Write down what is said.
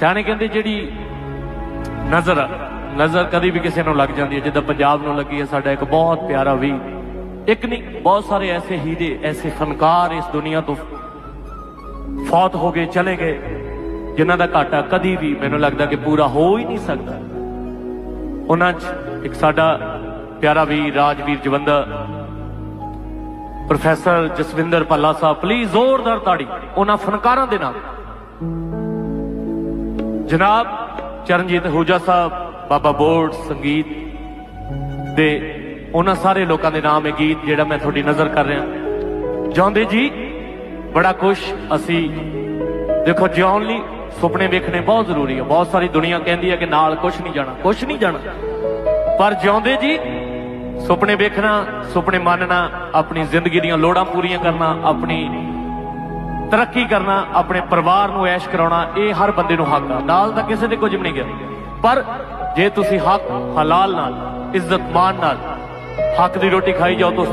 ਸਿਆਣੇ ਕਹਿੰਦੇ ਜਿਹੜੀ ਨਜ਼ਰ ਆ, ਨਜ਼ਰ ਕਦੀ ਵੀ ਕਿਸੇ ਨੂੰ ਲੱਗ ਜਾਂਦੀ ਹੈ। ਜਿੱਦਾਂ ਪੰਜਾਬ ਨੂੰ ਲੱਗੀ ਹੈ ਸਾਡਾ ਇੱਕ ਬਹੁਤ ਪਿਆਰਾ ਵੀ ਇੱਕ ਨਹੀਂ ਬਹੁਤ ਸਾਰੇ ਐਸੇ ਹੀਰੇ ਐਸੇ ਫਨਕਾਰ ਇਸ ਦੁਨੀਆ ਤੋਂ ਫੌਤ ਹੋ ਗਏ ਚਲੇ ਗਏ ਜਿਨ੍ਹਾਂ ਦਾ ਘਾਟਾ ਕਦੀ ਵੀ ਮੈਨੂੰ ਲੱਗਦਾ ਕਿ ਪੂਰਾ ਹੋ ਹੀ ਨਹੀਂ ਸਕਦਾ। ਉਹਨਾਂ 'ਚ ਇੱਕ ਸਾਡਾ ਪਿਆਰਾ ਵੀ ਰਾਜਵੀਰ ਜਵੰਦਾ ਪ੍ਰੋਫੈਸਰ ਜਸਵਿੰਦਰ ਭੱਲਾ ਸਾਹਿਬ ਪਲੀਜ਼ ਜ਼ੋਰਦਾਰ ਤਾੜੀ ਉਹਨਾਂ ਫਨਕਾਰਾਂ ਦੇ ਨਾਲ। ਜਨਾਬ ਚਰਨਜੀਤ ਹੂਜਾ ਸਾਹਿਬ, ਬਾਬਾ ਬੋਰਡ ਸੰਗੀਤ ਦੇ ਉਹਨਾਂ ਸਾਰੇ ਲੋਕਾਂ ਦੇ ਨਾਮ ਇਹ ਗੀਤ ਜਿਹੜਾ ਮੈਂ ਤੁਹਾਡੀ ਨਜ਼ਰ ਕਰ ਰਿਹਾ। ਜਾਂਦੇ ਜੀ, ਬੜਾ ਖੁਸ਼ ਅਸੀਂ। ਦੇਖੋ, ਜਿਉਣ ਲਈ ਸੁਪਨੇ ਵੇਖਣੇ ਬਹੁਤ ਜ਼ਰੂਰੀ ਹੈ ਬਹੁਤ ਸਾਰੀ ਦੁਨੀਆ ਕਹਿੰਦੀ ਹੈ ਕਿ ਨਾਲ ਕੁਝ ਨਹੀਂ ਜਾਣਾ ਕੁਝ ਨਹੀਂ ਜਾਣਾ। ਪਰ ਜਿਉਂਦੇ ਜੀ, ਸੁਪਨੇ ਵੇਖਣਾ, ਸੁਪਨੇ ਮੰਨਣਾ, ਆਪਣੀ ਜ਼ਿੰਦਗੀ ਦੀਆਂ ਲੋੜਾਂ ਪੂਰੀਆਂ ਕਰਨਾ, ਆਪਣੀ ਤਰੱਕੀ ਕਰਨਾ, ਆਪਣੇ ਪਰਿਵਾਰ ਨੂੰ ਐਸ਼ ਕਰਾਉਣਾ, ਇਹ ਹਰ ਬੰਦੇ ਨੂੰ ਹੱਕ ਆ। ਨਾਲ ਤਾਂ ਕਿਸੇ ਦੇ ਕੁਝ ਵੀ ਨਹੀਂ ਗਿਆ। ਪਰ ਜੇ ਤੁਸੀਂ ਹੱਕ ਹਲਾਲ ਨਾਲ, ਇੱਜ਼ਤ ਮਾਨ ਨਾਲ ਹੱਕ ਦੀ ਰੋਟੀ ਖਾਈ ਜਾਓ ਤਾਂ